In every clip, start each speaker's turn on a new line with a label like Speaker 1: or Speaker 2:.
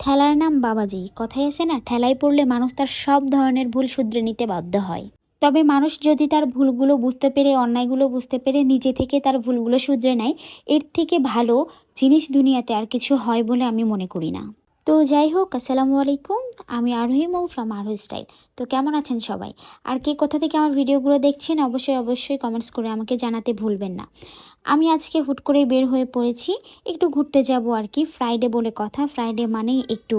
Speaker 1: ঠেলার নাম বাবাজি। কথায় আছে না, ঠেলায় পড়লে মানুষ তার সব ধরনের ভুল শুধরে নিতে বাধ্য হয়। তবে মানুষ যদি তার ভুলগুলো বুঝতে পেরে, অন্যায়গুলো বুঝতে পেরে নিজে থেকে তার ভুলগুলো শুধরে নেয়, এর থেকে ভালো জিনিস দুনিয়াতে আর কিছু হয় বলে আমি মনে করি না। তো যাই হোক, আসসালামু আলাইকুম। আমি আরোহী মৌ ফ্রম আরোহী স্টাইল। তো কেমন আছেন সবাই? আর কে কোথা থেকে আমার ভিডিওগুলো দেখছেন, অবশ্যই অবশ্যই কমেন্টস করে আমাকে জানাতে ভুলবেন না। আমি আজকে হুট করে বের হয়ে পড়েছি। একটু ঘুরতে যাব আর কি ফ্রাইডে বলে কথা। ফ্রাইডে মানেই একটু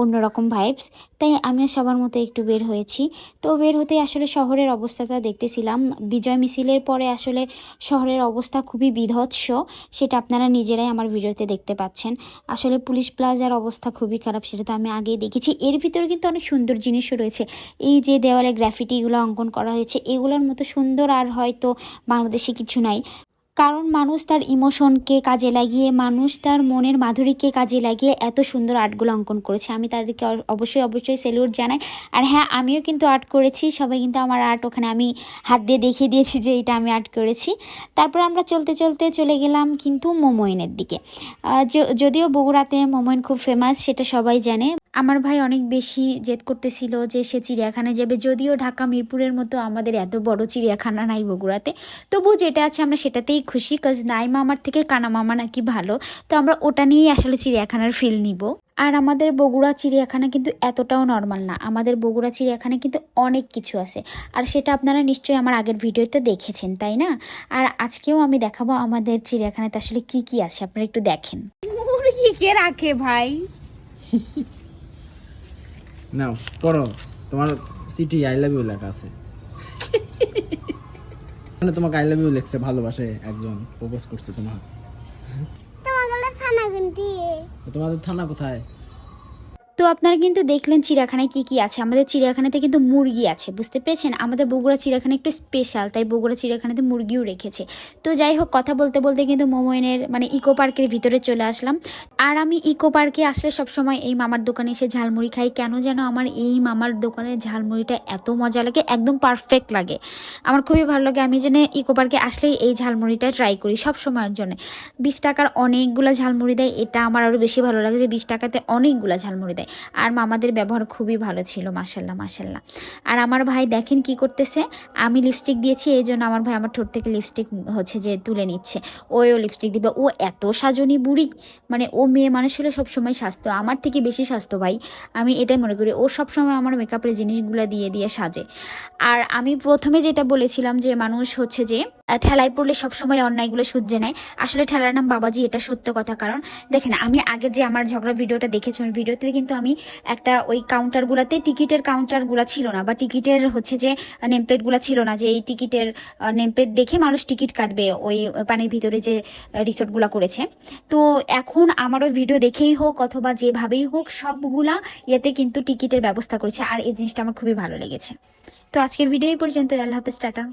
Speaker 1: অন্যরকম ভাইবস তাই আমিও সবার মতো একটু বের হয়েছি। তো বের হতে আসলে শহরের অবস্থাটা দেখতেছিলাম। বিজয় মিছিলের পরে আসলে শহরের অবস্থা খুবই বিধৎস সেটা আপনারা নিজেরাই আমার ভিডিওতে দেখতে পাচ্ছেন। আসলে পুলিশ প্লাজার অবস্থা খুবই খারাপ, সেটা তো আমি আগেই দেখেছি। এর ভিতরে কিন্তু অনেক সুন্দর জিনিসও রয়েছে। এই যে দেওয়ালে গ্রাফিটিগুলো অঙ্কন করা হয়েছে, এগুলোর মতো সুন্দর আর হয়তো বাংলাদেশে কিছু নাই। কারণ মানুষ তার ইমোশনকে কাজে লাগিয়ে, মানুষ তার মনের মাধুরীকে কাজে লাগিয়ে এত সুন্দর আর্টগুলো অঙ্কন করেছে। আমি তাদেরকে অবশ্যই অবশ্যই সেলুট জানাই। আর হ্যাঁ আমিও কিন্তু আর্ট করেছি। সবাই কিন্তু আমার আর্ট ওখানে আমি হাত দিয়ে দেখিয়ে দিয়েছি যে এটা আমি আর্ট করেছি। তারপর আমরা চলতে চলতে চলে গেলাম কিন্তু মোমোইনের দিকে। যদিও বগুড়াতে মোমোইন খুব ফেমাস সেটা সবাই জানে। আমার ভাই অনেক বেশি জেদ করতেছিল যে সে চিড়িয়াখানায় যাবে। যদিও ঢাকা, মিরপুরের মতো আমাদের এত বড় চিড়িয়াখানা নাই বগুড়াতে। তবু যেটা আছে আমরা সেটাতেই খুশি কাজ নাই মামার থেকে কানা মামা নাকি ভালো। তো আমরা ওটা নিয়েই আসলে চিড়িয়াখানার ফিল নিব। আর আমাদের বগুড়া চিড়িয়াখানা কিন্তু এতটাও নর্মাল না। আমাদের বগুড়া চিড়িয়াখানা কিন্তু অনেক কিছু আছে। আর সেটা আপনারা নিশ্চয়ই আমার আগের ভিডিওতে দেখেছেন, তাই না? আর আজকেও আমি দেখাবো আমাদের চিড়িয়াখানাতে আসলে কি কি আছে। আপনারা একটু দেখেন।
Speaker 2: কে রাখে ভাই?
Speaker 3: নাও পড়ো। তোমার চিঠি আই লাভ ইউ লেখা আছে। মানে তোমাকে আই লাভ ইউ লেখছে ভালোবাসে একজন প্রপোজ করছে তোমার। তো তোমাদের থানা কোথায়?
Speaker 1: তো আপনারা কিন্তু দেখলেন চিড়িয়াখানায় কি কি আছে। আমাদের চিড়িয়াখানাতে কিন্তু মুরগি আছে, বুঝতে পেরেছেন? আমাদের বগুড়া চিড়িয়াখানা একটু স্পেশাল তাই বগুড়া চিড়িয়াখানাতে মুরগিও রেখেছে। তো যাই হোক, কথা বলতে বলতে কিন্তু মোমোয়েনের মানে ইকো পার্কের ভিতরে চলে আসলাম। আর আমি ইকো পার্কে আসলে সবসময় এই মামার দোকানে এসে ঝালমুড়ি খাই। কেন যেন আমার এই মামার দোকানের ঝালমুড়িটা এত মজা লাগে, একদম পারফেক্ট লাগে। আমার খুবই ভালো লাগে, আমি যেন ইকো পার্কে আসলেই এই ঝালমুড়িটা ট্রাই করি সব সময়ের জন্য। বিশ টাকার অনেকগুলো ঝালমুড়ি দেয়, এটা আমার আরও বেশি ভালো লাগে যে বিশ টাকাতে অনেকগুলো ঝালমুড়ি দেয়। আর মামাদের ব্যবহার খুবই ভালো ছিল মাসাল্লাহ মাসাল্লাহ আর আমার ভাই দেখেন কি করতেছে? আমি লিপস্টিক দিয়েছি, এই জন্য আমার ভাই আমার ঠোঁট থেকে লিপস্টিক হচ্ছে যে তুলে নিচ্ছে। ওও লিপস্টিক দিবে। ও এত সাজনি বুড়ি। মানে ও মেয়ে মানুষ হলে সবসময় স্বাস্থ্য আমার থেকে বেশি স্বাস্থ্য ভাই। আমি এটাই মনে করি। ও সবসময় আমার মেকআপের জিনিসগুলো দিয়ে দিয়ে সাজে। আর আমি প্রথমে যেটা বলেছিলাম যে মানুষ হচ্ছে যে ঠেলায় পড়লে সবসময় অন্যায়গুলো শুধরে নেয়। আসলে ঠেলার নাম বাবাজি, এটা সত্য কথা। কারণ দেখেন, আমি আগে যে আমার ঝগড়া ভিডিওটা দেখেছি, ওই ভিডিওতে কিন্তু আমি একটা ওই কাউন্টারগুলোতে টিকিটের কাউন্টারগুলো ছিল না, বা টিকিটের হচ্ছে যে নেমপ্লেটগুলো ছিল না, যে এই টিকিটের নেমপ্লেট দেখে মানুষ টিকিট কাটবে ওই পানির ভিতরে যে রিসোর্টগুলো করেছে। তো এখন আমার ওই ভিডিও দেখেই হোক, অথবা যেভাবেই হোক, সবগুলা ইয়েতে কিন্তু টিকিটের ব্যবস্থা করেছে, আর এই জিনিসটা আমার খুবই ভালো লেগেছে। তো আজকের ভিডিও এই পর্যন্ত আল্লাহ হাফেজ, টাটা।